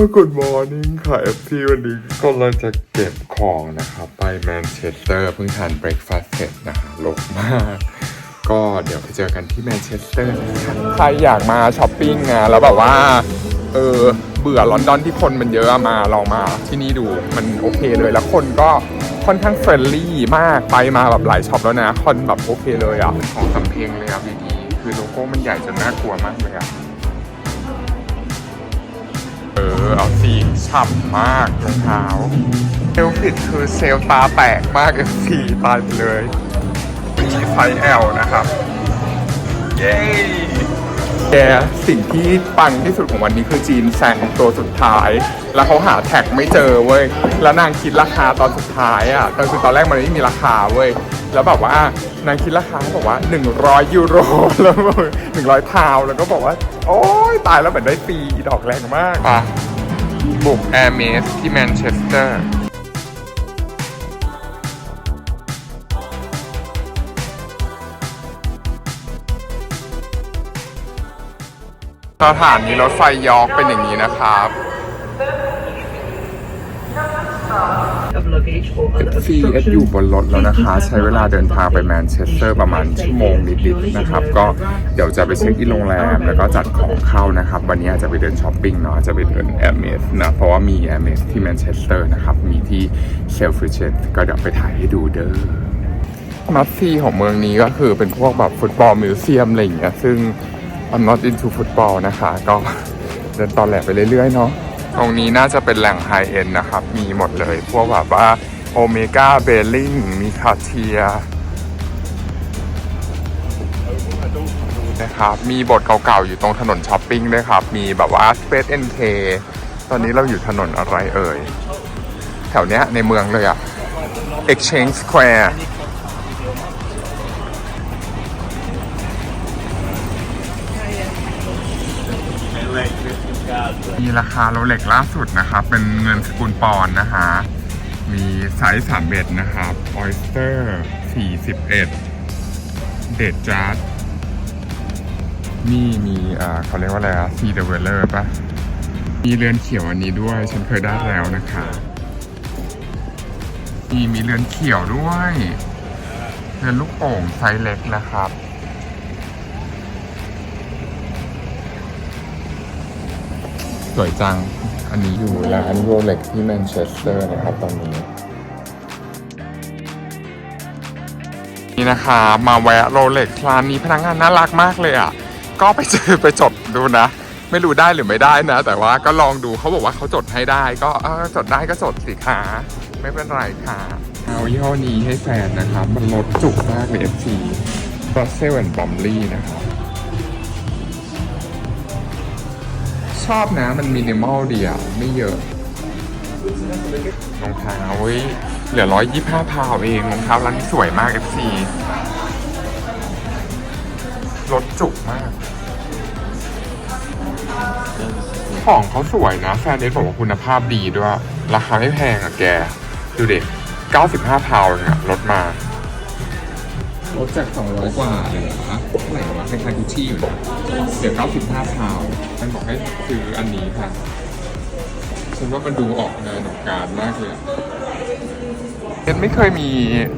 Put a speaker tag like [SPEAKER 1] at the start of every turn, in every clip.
[SPEAKER 1] Good morning ค่ะ FT วันนี้ก็เราจะเก็บของนะครับ ไปแมนเชสเตอร์เพิ่งทานเบรคฟาสต์เสร็จนะฮะลกมาก ก็เดี๋ยวไปเจอกันที่แมนเชสเตอร์ใครอยากมาช้อปปิ้งนะแล้วแบบว่า เออ เบื่อลอนดอนที่คนมันเยอะมาลองมาที่นี่ดูมันโอเคเลยแล้วคนก็ค่อนข้างเฟรนลี่มากไปมาแบบหลายช็อปแล้วนะ คนแบบโอเคเลยอะของสำเพ็งเลยอะพีดีคือโลโก้มันใหญ่จนน่ากลัวมากเลยอะ ออเอาสีฉ่ำมากรองเท้าเซลฟิตคือเซลตาแตกมาก F4 ตายไปเลยมีไซส์ L นะครับ เย้แกสิ่งที่ปังที่สุดของวันนี้คือจีนแซงตัวสุดท้าย แล้วเขาหาแท็กไม่เจอเว้ย แล้วนางคิดราคาตอนสุดท้ายอะแต่คือตอนแรกมันไม่มีราคาเว้ย แล้วแบบว่านางคิดราคาบอกว่า 100 ยูโรแล้ว100พาวแล้วก็บอกว่า โอ๊ยตายแล้วเหมือนได้ฟรีดอกแรงมากอะบุกแอร์เมสที่แมนเชสเตอร์สถานีรถไฟยอร์กเป็นอย่างนี้นะครับ
[SPEAKER 2] of luggage or other
[SPEAKER 1] CF อยู่
[SPEAKER 2] obstructions.
[SPEAKER 1] บนรถแล้วนะคะ ใช้เวลาเดินทางไปแมนเชสเตอร์ประมาณชั่วโมงนิดๆนะครับ ก็เดี๋ยวจะไปเช็คอินโรงแรม แล้วก็จัดของเข้านะครับ วันนี้อาจจะไปเดินช้อปปิ้งเนาะอาจจะไปเดินแอร์เมสนะ เพราะว่ามีแอร์เมสที่แมนเชสเตอร์นะครับ มีที่เซลฟิชเชตก็เดี๋ยวไปถ่ายให้ดูเด้อมัสซีของเมืองนี้ก็คือเป็นพวกแบบฟุตบอลมิวเซียมอะไรอย่างเงี้ยซึ่ง I'm not into ฟุตบอลนะคะ ก็เดินตอนแหลไปเรื่อยๆเนาะ ตรงนี้น่าจะเป็นแหล่งไฮเอ็นนะครับ มีหมดเลย พวกแบบว่าโอเมก้าเบลลิงมีคาเทียนะครับ มีบทเก่าๆ อยู่ตรงถนนช้อปปิ้งด้วยครับ มีแบบว่า Space NK ตอนนี้เราอยู่ถนนอะไรเอ่ย แถวเนี้ยในเมืองเลยอะ Exchange Square มีราคาโรเล็กล่าสุดนะครับเป็นเงินสกุลปอนด์นะคะ มีไซส์3เบ็ดนะครับออยสเตอร์41เดดจาร์ดนี่มีอ่าเขาเรียกว่าอะไรอะซีเดเวลเลอร์ปะมีเรือนเขียวอันนี้ด้วย ฉันเคยได้แล้วนะคะมีมีเรือนเขียวด้วยเรือนลูกโป่งไซส์เล็กนะครับ สวยจัง อันนี้อยู่ร้านโรเล็กที่แมนเชสเตอร์นะครับตอนนี้ นี่นะคะ มาแวะโรเล็กร้านนี้พนักงานน่ารักมากเลยอะ ก็ไปเจอไปจดดูนะ ไม่รู้ได้หรือไม่ได้นะ แต่ว่าก็ลองดูเขาบอกว่าเขาจดให้ได้ ก็เออจดได้ก็จดสิคะไม่เป็นไรค่ะ เอายี่ห้อนี้ให้แฟนนะครับ มันลดจุกมากเลย FC Brussels and Bromley นะครับ ชอบนะมันมินิมอลเดีอะไม่เยอะรองเท้าเว้ยเหลือร้อยยี่ห้าพาวเองรองเท้าร้านนี้สวยมาก FC รถจุกมาก ของเขาสวยนะแฟนเดนบอกว่าคุณภาพดีด้วย ราคาไม่แพงอะแก ดูเด็ก95 พาวเองอะลดมา ลดจาก 200 กว่าเหลือเท่าไหร่วะคล้ายๆกุชชี่อยู่นะเหลือ95พาวมันบอกให้ซื้ออันนี้ค่ะ ฉันว่ามันดูออกงานออกการมากเลยอะเอ็นไม่เคยมี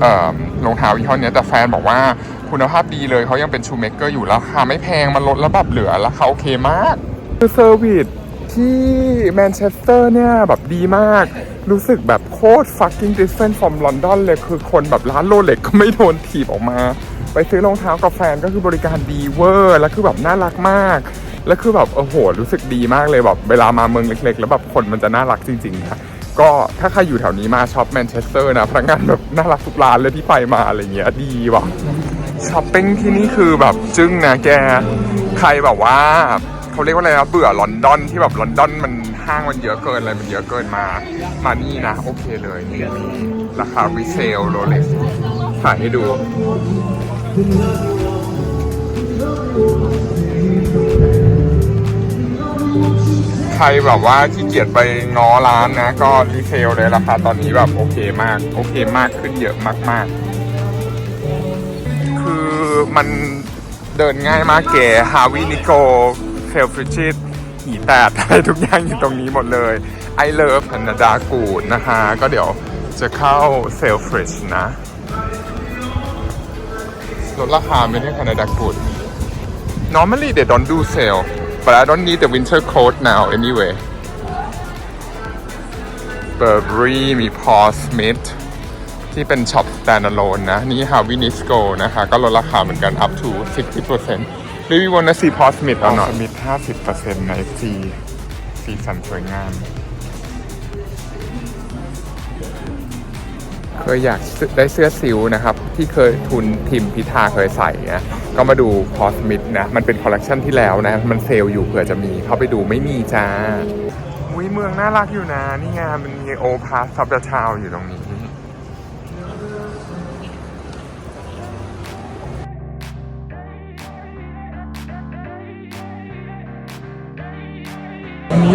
[SPEAKER 1] เอ่อรองเท้ายี่ห้อเนี้ยแต่แฟนบอกว่าคุณภาพดีเลยเขายังเป็นชูเมกเกอร์อยู่ราคาไม่แพงมันลดแล้วแบบเหลือราคาโอเคมาก คือเซอร์วิส ที่แมนเชสเตอร์เนี่ยแบบดีมาก รู้สึกแบบโคตร fucking different from London เลย คือคนแบบร้านโรเล็กก็ไม่โดนถีบออกมา ไปซื้อรองเท้ากับแฟนก็คือบริการดีเวอร์ แล้วคือแบบน่ารักมาก แล้วคือแบบโอ้โห รู้สึกดีมากเลยแบบเวลามาเมืองเล็ก ๆ แล้วแบบคนมันจะน่ารักจริงๆค่ะก็ถ้าใครอยู่แถวนี้มาช็อปแมนเชสเตอร์นะพนักงานแบบน่ารักทุกร้านเลยที่ไปมาอะไรเงี้ยดีว่ะช้อปปิ้งที่นี่คือแบบจึ้งนะแก ใครแบบว่า เขาเรียกว่าอะไรนะเบื่อลอนดอนที่แบบลอนดอนมันห้างมันเยอะเกินอะไรมันเยอะเกินมา มานี่นะ โอเคเลยนี่ราคารีเซลโรเล็กถ่ายให้ดูใครแบบว่าขี้เกียจไปง้อร้านนะ ก็รีเซลเลยราคาตอนนี้แบบโอเคมาก โอเคมากขึ้นเยอะมากๆ คือมันเดินง่ายมากเก๋ฮาวินิโก เคลฟริชิตหีแตดอะไรทุกอย่างอยู่ตรงนี้หมดเลย I love แคนดากูดนะคะ ก็เดี๋ยวจะเข้าเซลฟริชนะลดราคาไม่ได้แคนดากูด Normally they don't do sale but I don't need the winter coat now anyway Burberry มี Paul Smith ที่เป็นช็อป standalone นะ นี่ฮาวินิสโกนะคะ ก็ลดราคาเหมือนกัน up to 60% Maybe wanna see Paul Smith or not Smith 50%ใน FG สีสันสวยงาม เคยอยากได้เสื้อซิลนะครับ ที่เคยทุนทิมพิธาเคยใส่นะก็มาดูพอสมิธนะ มันเป็นคอลเลกชันที่แล้วนะ มันเซลล์อยู่เผื่อจะมี เข้าไปดูไม่มีจ้าอุ้ยเมืองน่ารักอยู่นะ นี่ไงมันมีโอพาสซับเดอะชาวอยู่ตรงนี้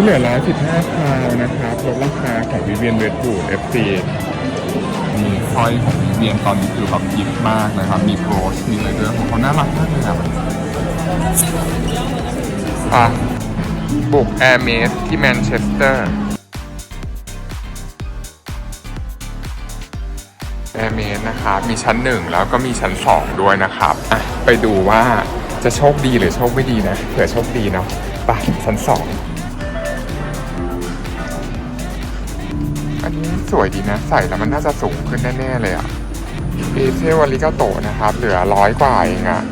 [SPEAKER 1] นนี้เหลือร้อยสิบห้าพาวนะครับลดราคาของวิเวียนเวดบูด FC มีสร้อยของวิเวียนตอนนี้คือแบบยิบมากนะครับ มีโบรชมีอะไรด้วยของเขาน่ารักมากเลยนะอะบุกแอร์เมสที่แมนเชสเตอร์แอร์เมสนะครับมีชั้นหนึ่งแล้วก็มีชั้นสองด้วยนะครับอะไปดูว่าจะโชคดีหรือโชคไม่ดีนะเผื่อโชคดีเนาะไปชั้นสอง อันนี้สวยดีนะ ใส่แล้วมันน่าจะสูงขึ้นแน่ๆเลยอะเอเทวาริกาโตนะครับ เหลือร้อยกว่าเองอะ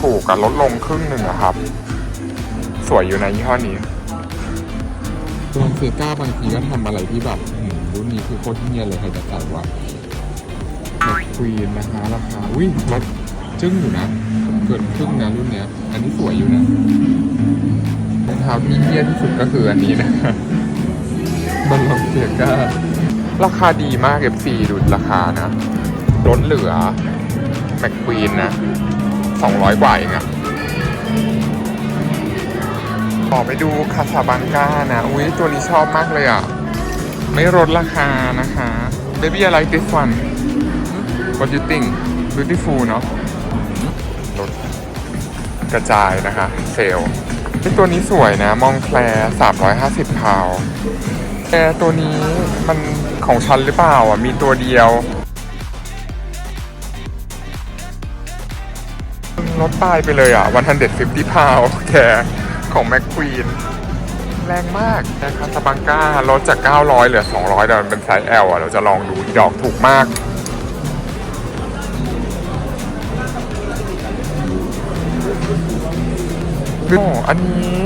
[SPEAKER 1] ถูกๆกับลดลงครึ่งหนึ่งอะครับ สวยอยู่ในะยี่ห้อนี้ตัวเซก้าบางทีก็ทำอะไรที่แบบรุ่นนี้คือโคตรเฮียเลยใครจะใส่วะแมคควีนนะคะราคาอุ้ยลดจึ้งอยู่นะ เกินครึ่งนะรุ่นเนี้ย อันนี้สวยอยู่นะรองเท้าที่เฮียที่สุดก็คืออันนี้นะ เซียก้าราคาดีมาก FC ดูราคานะลดเหลือ แมคควีนนะ 200 กว่าเองอะต่อไปดูคาซาบังกานะ อุ้ยตัวนี้ชอบมากเลยอะไม่ลดราคานะคะ Baby I like this one What you think beautiful เนาะลดกระจายนะคะ เซลล์ตัวนี้สวยนะ มองแคล350 พาว แอร์ตัวนี้มันของฉันหรือเปล่าอะ มีตัวเดียวลดตายไปเลยอะ 150พาวแกของแมคควีนแรงมากนะครับสบังก้าลดจาก 900 เหลือ 200แต่มันเป็นไซส์ L อะ เราจะลองดูดอกถูกมากโอ้อันนี้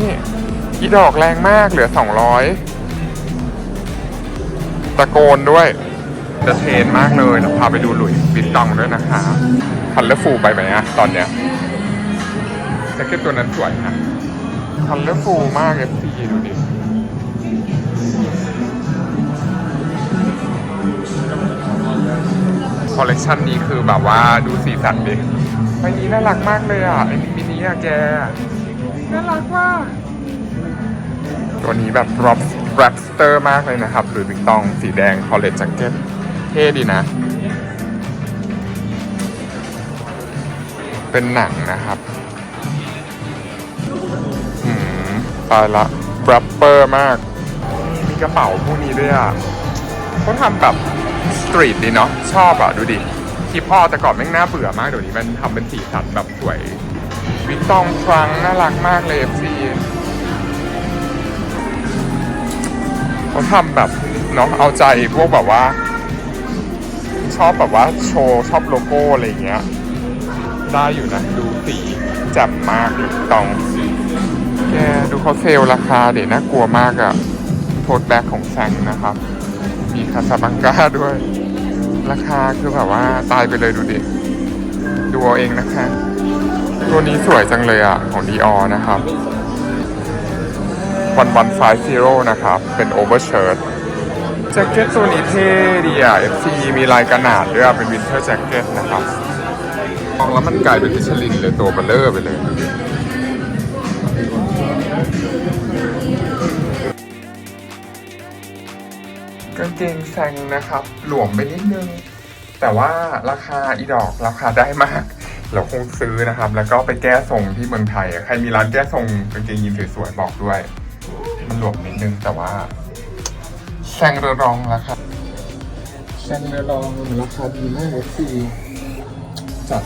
[SPEAKER 1] อีดอกแรงมากเหลือ 200 ตะโกนด้วยจะเทรนมากเลยนะพาไปดูหลุยส์วิตตองด้วยนะคะคันเลอร์ฟูไปไหมอะตอนเนี้ยแจ็คเก็ตตัวนั้นสวยนะคันเลอร์ฟูมากเอฟซีดูดิคอลเลกชันนี้คือแบบว่าดูสีสันดิใบนี้น่ารักมากเลยอะไอ้มินิอะแก น่ารักว่ากตัวนี้แบบ rap rapster มากเลยนะครับหรือวิกตองสีแดงคอลเล e แจ็คเก็ตเท่ดีนะ เป็นหนังนะครับอืมตายละ rapper มาก มีกระเป๋าพวกนี้ด้วยอะเขาทำแบบสตรีทดีเนาะชอบอะ ดูดิคลิปพ่อแต่ก่อนแม่งน่าเบื่อมากเดี๋ยวนี้มันทำเป็นสีสันแบบสวย วิกตองฟรังน่ารักมากเลยพี่ เขาทำแบบเนาะเอาใจพวกแบบว่า ชอบแบบว่าโชว์ชอบโลโก้อะไรเงี้ย ได้อยู่นะ ดูสีจ่มมากวิกตองแกดูเขาเซลล์ราคาเดี๋ยวน่ากลัวมากอะโทษแบ็กของแซงนะครับ มีคาซาบังกาด้วย ราคาคือแบบว่าตายไปเลยดูดิดูเอาเองนะคะ ตัวนี้สวยจังเลยอะของ Dior นะครับ วันวันไฟซีโรนะครับ เป็นโอเวอร์เชิ้ตแจ็คเก็ตตัวนี้เท่ดีอะ FC มีลายกระหนาดด้วย เป็นวินเทอร์แจ็คเก็ตนะครับมองแล้วมันกลายเป็นมิชลินเลยตัวเบลเลอร์ไปเลยกางเกงแซงนะครับ หลวมไปนิดนึง แต่ว่าราคาอีดอกราคาได้มาก เราคงซื้อนะครับ แล้วก็ไปแก้ทรงที่เมืองไทย ใครมีร้านแก้ทรงกางเกงยีนสวยๆบอกด้วย มันหลวมนิดนึงแต่ว่าแซงเรือรองราคาแซงเรือรองราคาดีมากเลยสิจัด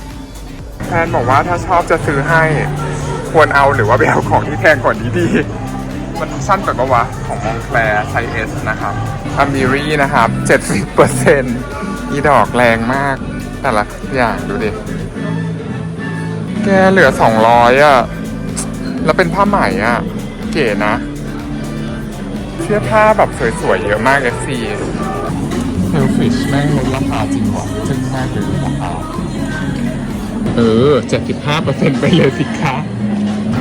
[SPEAKER 1] แฟนบอกว่าถ้าชอบจะซื้อให้ควรเอาหรือว่าไปเอาของที่แพงกว่านี้ดี มันสั้นไปปะวะ ของมองแคลร์ไซส์เอสนะครับอามิรี่นะครับ 70%อีดอกแรงมาก แต่ละอย่างดูดิ แกเหลือ 200 อะ แล้วเป็นผ้าไหมอะ เก๋นะเสื้อผ้าแบบสวยๆ เยอะมากเอฟซีเฮลฟิชแม่งลดราคาจริงว่ะจึงมากเลยราคาเออ 75%ไปเลยสิคะ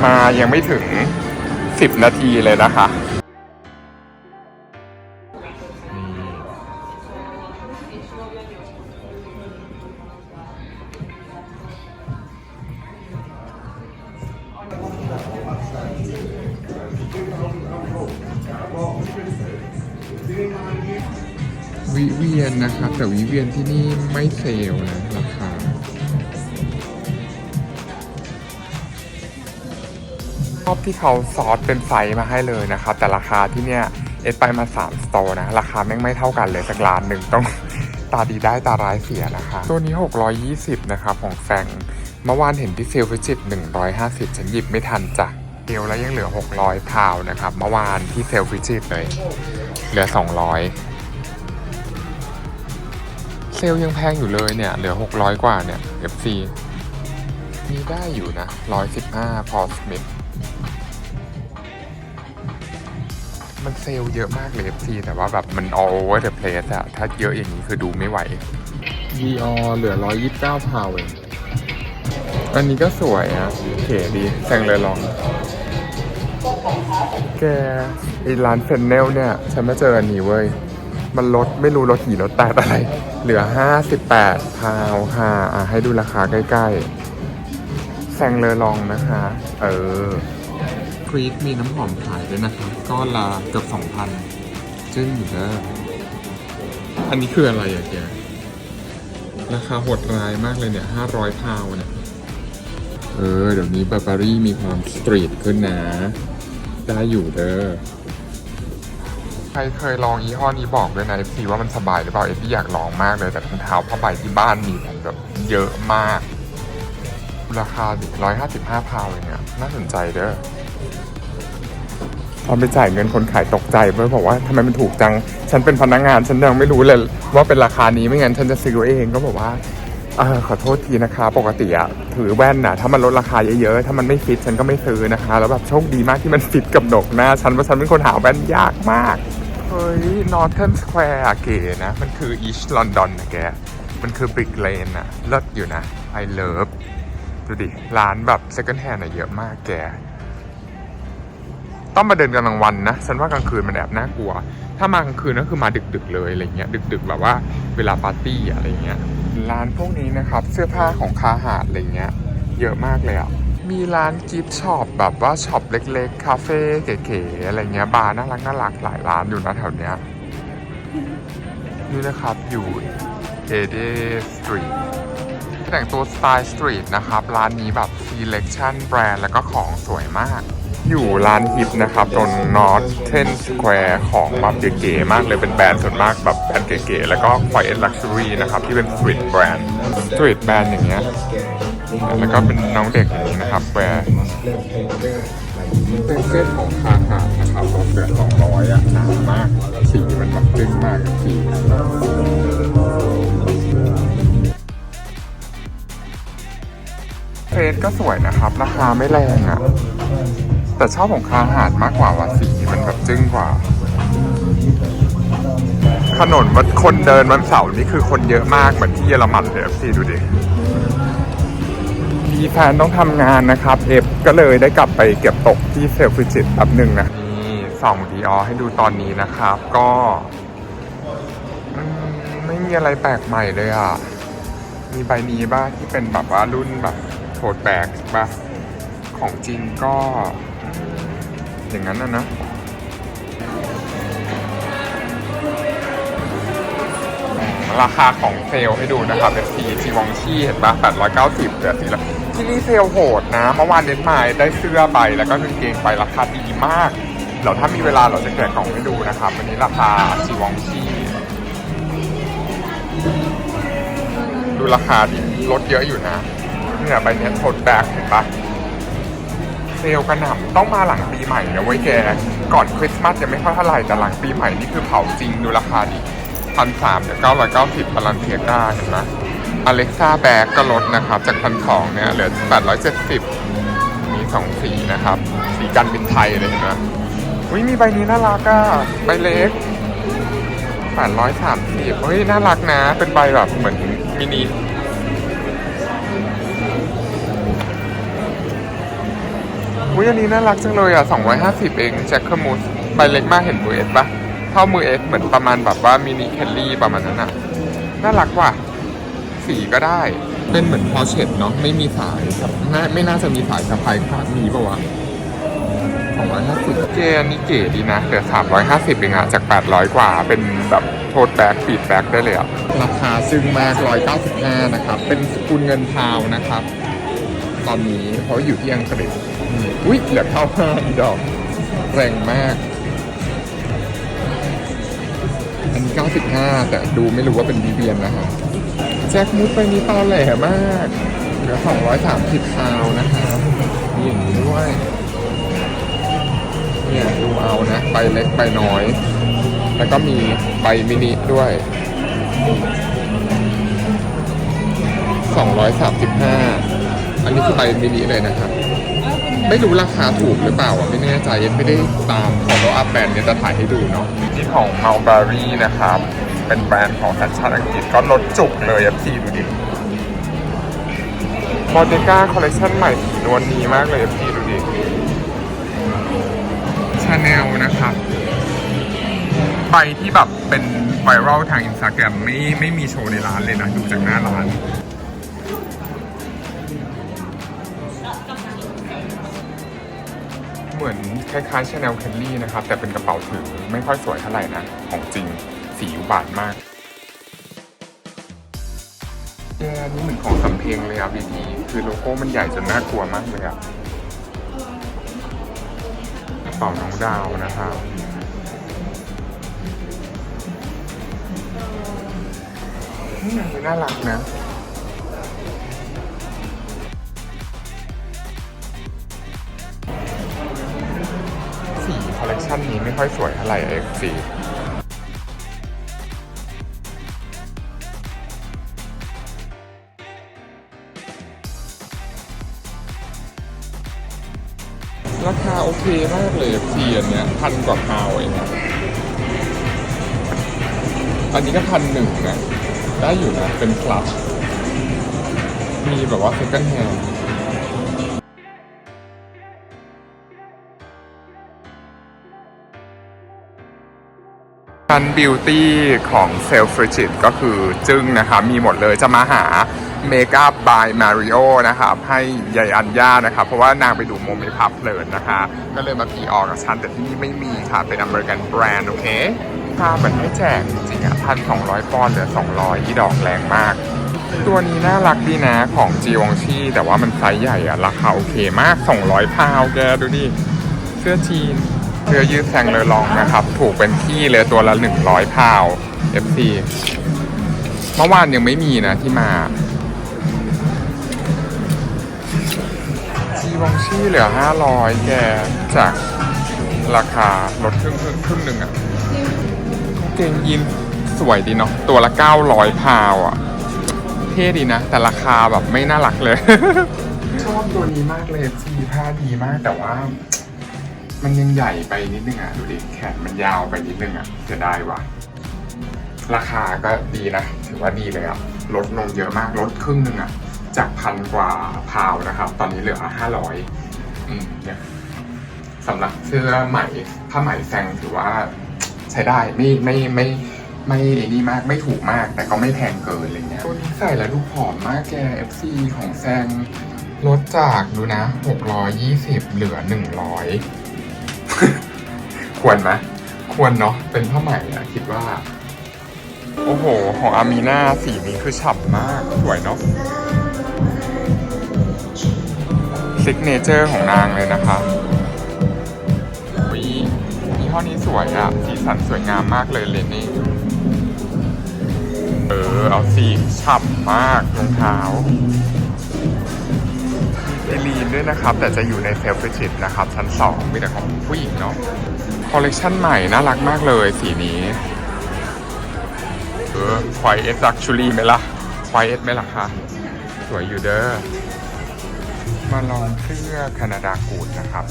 [SPEAKER 1] มายังไม่ถึง 10 นาทีเลยนะคะ เซลนะราคาชอบที่เขาซอสเป็นไฟมาให้เลยนะครับ แต่ราคาที่เนี่ยเอ็ดไปมา3สโตร์นะ ราคาแม่งไม่เท่ากันเลยสักล้านหนึ่งต้องตาดีได้ตาร้ายเสียนะคะ ตัวนี้ 620 นะครับ ของแฟงเมื่อวานเห็นที่เซลฟิจิต150 ฉันหยิบไม่ทันจ้ะเดียวแล้วยังเหลือ 600พาวนะครับ เมื่อวานที่เซลฟิจิตเลย เหลือ 200 เซลล์ยังแพงอยู่เลยเนี่ย เหลือ 600 กว่าเนี่ย FC มีได้อยู่นะ 115 พอสมิธมันเซลล์เยอะมากเลย FC แต่ว่าแบบมัน all over the place อะถ้าเยอะอย่างนี้คือดูไม่ไหว Dior เหลือ 129พาวเองอันนี้ก็สวยอะเก๋ดีแซงเลยลอง แกไอ้ร้านเฟนเนลเนี่ย ฉันมาเจออันนี้เว้ย มันลดไม่รู้ลดกี่ลดแตดอะไร เหลือ 58พาวค่ะอะให้ดูราคาใกล้ๆแซงเลอลองนะคะ เออครีดมีน้ำหอมขายด้วยนะคะก้อนละเกือบ2,000จึ้งอยู่เด้ออันนี้คืออะไรอะแกราคาโหดร้ายมากเลยเนี่ย 500พาวเนี่ยเออ เดี๋ยวนี้บาบารี่มีความสตรีทขึ้นนะ ได้อยู่เด้อ รเคยลองยี่ห้อนี้บอกด้วยนะ FC ว่ามันสบายหรือเปล่า FC อยากลองมากเลยแต่รองเท้าผ้าใบที่บ้านมีแบบเยอะมาก ราคาร้อยห้าสิบห้าพาวเองอะน่าสนใจเด้อตอนไปจ่ายเงินคนขายตกใจเว้ยบอกว่าทำไมมันถูกจัง ฉันเป็นพนักงาน ฉันยังไม่รู้เลยว่าเป็นราคานี้ไม่งั้นฉันจะซื้อเองก็บอกว่าเออขอโทษทีนะคะ ปกติอะถือแว่นอะถ้ามันลดราคาเยอะๆ ถ้ามันไม่ฟิตฉันก็ไม่ซื้อนะคะ แล้วแบบโชคดีมากที่มันฟิตกับหนกหน้าฉันเพราะฉันเป็นคนหาแว่นยากมาก เฮ้ย Northern Square อะเก๋นะ มันคือ East London นะแก มันคือ Brick Lane อะเลิศอยู่นะ I love ดูดิ ร้านแบบ second hand อะเยอะมากแก ต้องมาเดินกลางวันนะ ฉันว่ากลางคืนมันแอบน่ากลัว ถ้ามากลางคืนก็คือมาดึกๆเลยอะไรเงี้ย ดึกๆแบบว่าเวลาปาร์ตี้อะไรเงี้ย ร้านพวกนี้นะครับ เสื้อผ้าของคาหาดอะไรเงี้ย เยอะมากเลยอะ มีร้านกิฟต์ช็อปแบบว่าช็อปเล็ก ๆ คาเฟ่เก๋ๆอะไรเงี้ย บาร์น่ารักน่ารักหลายร้านอยู่นะแถวเนี้ย นี่นะครับอยู่เอเดสตรีทแต่งตัวสไตล์สตรีทนะครับ ร้านนี้แบบ selection แบรนด์แล้วก็ของสวยมาก อยู่ร้านฮิปนะครับตรง Northern Square ของแบบเก๋ๆมากเลยเป็นแบรนด์ส่วนมากแบบแบรนด์เก๋ๆแล้วก็ Quiet Luxury นะครับ ที่เป็น street brand street brand อย่างเงี้ย แล้วก็เป็นน้องเด็กนะครับแวร์เป็นเส้นของคาหาดนะครับรถเดือดสองร้อยอะหนามากสีมันแบบจึ้งมากสีเฟสก็สวยนะครับ ราคาไม่แรงอะ แต่ชอบของคาหาดมากกว่าว่าสีมันแบบจึ้งกว่า ถนนวันคนเดินวันเสาร์นี่คือคนเยอะมากเหมือนที่เยอรมันเลยพี่ดูดิ มีแฟนต้องทำงานนะครับ เอฟก็เลยได้กลับไปเก็บตกที่เซลฟิจิตแป๊บหนึ่งนะนี่ส่องดีออให้ดูตอนนี้นะครับ ก็ไม่มีอะไรแปลกใหม่เลยอะ มีใบนี้บ้างที่เป็นแบบว่ารุ่นแบบโถดแบกบ้าของจริงก็ อย่างนั้นนะนะราคาของเซลให้ดูนะครับเป็นสีจีวองชี่เห็นปะ890เหลือสีละ ที่นี่เซลโหดนะเมื่อวานเน็ตมาได้เสื้อไปแล้วก็กางเกงไปราคาดีมากเดี๋ยวถ้ามีเวลาเราจะแกะกล่องให้ดูนะครับวันนี้ราคาจีวองชี่ดูราคาดิลดเยอะอยู่นะเนี่ยใบเนี้ยโทดแบกเห็นปะเซลกระหน่ำต้องมาหลังปีใหม่นะเว้ยแก ก่อนคริสต์มาสยังไม่ค่อยเท่าไหร่แต่หลังปีใหม่นี่คือเผาจริงดูราคาดิพันสามเก้าร้อยเก้าสิบพลันเทียก้าเห็นไหม อเล็กซ่าแบกก็ลดนะครับ จากพันสองเนี่ยเหลือแปดร้อยเจ็ดสิบมีสองสีนะครับ สีกันบินไทยเลยเห็นไหมอุ้ยมีใบนี้น่ารักอะใบเล็กแปดร้อยสามสิบเฮ้ยน่ารักนะ เป็นใบแบบเหมือนมินิอุ้ยอันนี้น่ารักจังเลยอะ 250 เองแจ็คเคอร์มูสใบเล็กมากเห็นมือเอสปะเท่ามือเอสเหมือนประมาณแบบว่ามินิแคลรี่ประมาณนั้นอะ น่ารักว่ะ สีก็ได้ เป็นเหมือนพอเช็ดเนาะไม่มีสายครับน่ไม่น่าจะมีสายสะพายคาดมีปะวะ250เจอันนี้เก๋ดีนะเหลือ350เองอะจาก 800 กว่า เป็นแบบโทษแบ็กฟีดแบ็กได้เลยอะราคาซึ่งมาก195 นะครับ เป็นสกุลเงินพาวนะครับ ตอนนี้เขาอยู่ที่อังกฤษอุ้ยเหลือเข้าห้าดอก แรงมาก อันนี้95 แต่ดูไม่รู้ว่าเป็นบีเบียนนะครับ แจ็คมุดไปนี้ตอแหลมากเหลือ230พาวนะครับมีอย่างนี้ด้วย เนี่ยดูเอานะ ใบเล็กใบน้อย แล้วก็มีใบมินิด้วย 235 อันนี้คือใบมินิเลยนะครับไม่รู้ราคาถูกหรือเปล่าอะ ไม่แน่ใจยังไม่ได้ตาม follow up แบรนด์เนี่ยจะถ่ายให้ดูเนาะที่ของ Mulberry นะครับ เป็นแบรนด์ของสัญชาติอังกฤษก็ลดจุกเลยอะพี่ดูดิบอ d เ g ก้าคอลเลคชันใหม่สีนวลนี้มากเลยอะพี่ดูดิชาแนลนะครับไปที่แบบเป็นไวรัลทางอินสตาแกรมไม่ไม่มีโชว์ในร้านเลยนะ ดูจากหน้าร้านเหมือนคล้ายๆชาแนลแคนลี่นะครับ แต่เป็นกระเป๋าถือไม่ค่อยสวยเท่าไหร่นะ ของจริง สีอุบาทมากแย่นี่เหมือนของสำเพ็งเลยอะบีดีคือโลโก้มันใหญ่จนน่ากลัวมากเลยอะกระเป๋าน้องดาวนะครับนี่น่ารักนะสีคอลเลกชันนี้ไม่ค่อยสวยเท่าไหร่เอ็กซี ราคาโอเคมากเลยซีอันเนี้ยพันกว่าพาวเองอะอันนี้ก็พันหนึ่งนะ ได้อยู่นะ เป็นคลับ มีแบบว่าเซ็กันแฮนพันบิวตี้ของเซลฟริจิตก็คือจึ้งนะครับมีหมดเลยจะมาหา เมคอัพบายมาริโอนะครับ ให้ยายอัญญานะครับ เพราะว่านางไปดูโมเมพับเพลินนะคะ ก็เลยมาพีออกับฉันแต่ที่นี่ไม่มีค่ะ เป็นอเมริกันแบรนด์โอเคค่าเหมือนให้แจกจริงๆอะพันสองร้อยปอนด์เหลือสองร้อยที่ดอกแรงมาก ตัวนี้น่ารักดีนะของจีวองชีแต่ว่ามันไซส์ใหญ่อะ ราคาโอเคมาก200พาวแกดูดิเสื้อจีนเสื้อยืดแซงเลอลองนะครับ ถูกเป็นที่เลยตัวละ100พาว FC เมื่อวานยังไม่มีนะที่มา จีวองชี่เหลือ 500 แกจากราคาลดครึ่งครึ่งครึ่งหนึ่งอะเกงยีนสวยดีเนาะตัวละ 900 พาวอะเท่ดีนะ แต่ราคาแบบไม่น่ารักเลย ชอบตัวนี้มากเลยซีผ้าดีมากแต่ว่า มันยังใหญ่ไปนิดนึงอะดูดิแขนมันยาวไปนิดนึงอะจะได้วะราคาก็ดีนะ ถือว่าดีเลยอะลดลงเยอะมากลดครึ่งหนึ่งอะ จากพันกว่าพาวนะครับ ตอนนี้เหลือห้าร้อยอืมเนี่ยสำหรับเสื้อใหม่ผ้าไหมแซงถือว่าใช้ได้ไม่ไม่ไม่ไม่ไอ้นี่มากไม่ถูกมาก แต่ก็ไม่แพงเกินอะไรเงี้ยตัวนี้ใส่แล้วดูผอมมากแก FC ของแซงลดจากดูนะ620เหลือ100ควรไหมควรเนาะเป็นผ้าไหม่อะคิดว่า โอ้โห ของอามีนาสีนี้คือฉ่ำมาก สวยเนาะ ซิกเนเจอร์ของนางเลยนะคะวิยี่ห้อนี้สวยอะสีสันสวยงามมากเลยเลนนี่ เออ เอาสีฉ่ำมากรองเท้าเอลีนด้วยนะครับ แต่จะอยู่ในเซลฟ์ชิดนะครับ ชั้นสองมีแต่ของผู้หญิงเนาะคอลเลกชันใหม่น่ารักมากเลยสีนี้ เออควายเอสลักชูรี่ไหมล่ะควายเอสไหมล่ะคะ สวยอยู่เด้อ มาลองเสื้อแคนาดากูดนะครับ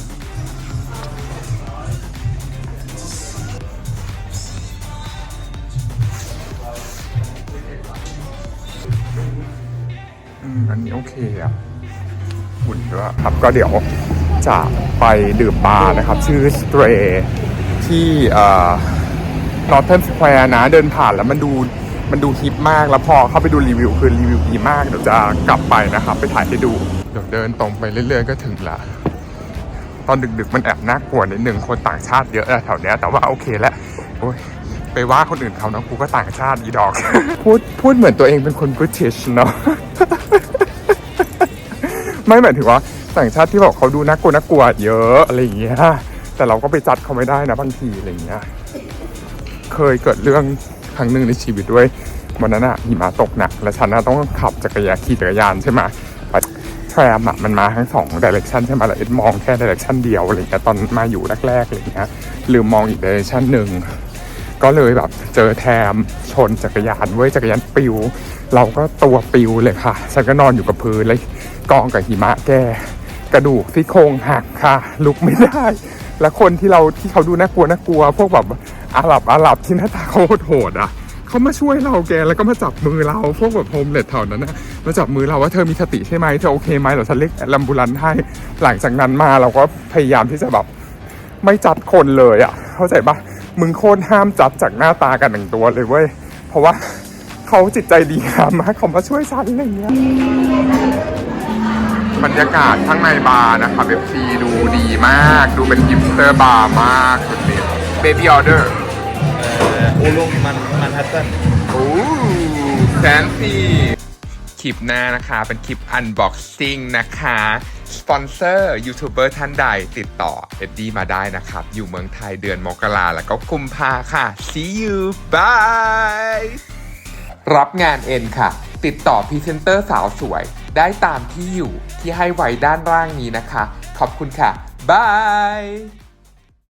[SPEAKER 1] อืมอันนี้โอเคอะหุ่นด้วยครับก็เดี๋ยวจะไปดื่มบาร์นะครับ ชื่อ Stray ที่เอ่อ Northern Square นะ เดินผ่านแล้วมันดูมันดูฮิปมากแล้วพอเข้าไปดูรีวิวคือรีวิวดีมาก เดี๋ยวจะกลับไปนะครับ ไปถ่ายให้ดู เดี๋ยวเดินตรงไปเรื่อยๆก็ถึงละตอนดึกๆมันแอบน่ากลัวนิดนึงคนต่างชาติเยอะแถวเนี้ยแต่ว่าโอเคแหละโอ้ยไปว่าคนอื่นเขานะกูก็ต่างชาติอีดอก พูดพูดเหมือนตัวเองเป็นคน British เนาะไม่หมายถึงว่าต่างชาติที่บอกเขาดูน่ากลัวน่ากลัวเยอะอะไรอย่างเงี้ยแต่เราก็ไปจัดเขาไม่ได้นะบางทีอะไรอย่างเงี้ยเคยเกิดเรื่องครั้งหนึ่งในชีวิตด้วยวันนั้นอะหิมะตกหนักและฉันน่ะต้องขับจักรยานขี่จักรยานใช่ไหม แทรมอะมันมาทั้งสองดิเรกชันใช่ไหมล้วเอ็ดมองแค่ดิเรกชันเดียวอะไรเงี้ยตอนมาอยู่แรกๆอะไรเงี้ยลืมมองอีกดิเรกชันหนึ่งก็เลยแบบเจอแทมชนจักรยานเว้ยจักรยานปิว เราก็ตัวปิวเลยค่ะฉันก็นอนอยู่กับพื้นเลยกองกับหิมะแกกระดูกซี่โครงหักค่ะ ลุกไม่ได้ แล้วคนที่เราที่เขาดูน่ากลัวน่ากลัว พวกแบบอาหรับอาหรับที่หน้าตาเขาโหดอะ เขามาช่วยเราแกแล้วก็มาจับมือเราพวกแบบโฮมเลดแถวนั้นนะมาจับมือเราว่าเธอมีสติใช่ไหมเธอโอเคไหมเดี๋ยวฉันเรียกลมบูลันให้หลังจากนั้นมาเราก็พยายามที่จะแบบไม่จัดคนเลยอะ เข้าใจปะมึงโคตรห้ามจัดจากหน้าตากันหนึ่งตัวเลยเว้ยเพราะว่าเขาจิตใจดีงามมากเขามาช่วยฉันอะไรเงี้ยบรรยากาศข้างในบาร์นะครับเอฟซีดูดีมาก ดูเป็นฮิปสเตอร์บาร์มากสุดเด็ดเบบี้ออเดอร์
[SPEAKER 3] โอลงมัน มันฮัตตัน
[SPEAKER 1] โอ้แฟนซีคลิปหน้านะคะ เป็นคลิป unboxing นะคะ สปอนเซอร์ยูทูบเบอร์ท่านใดติดต่อเอ็ดดี้มาได้นะครับ อยู่เมืองไทยเดือนมกราแล้วก็กุมภาค่ะ see you bye รับงานเอ็นค่ะ ติดต่อพรีเซนเตอร์สาวสวย ได้ตามที่อยู่ที่ให้ไว้ด้านล่างนี้นะคะ ขอบคุณค่ะบาย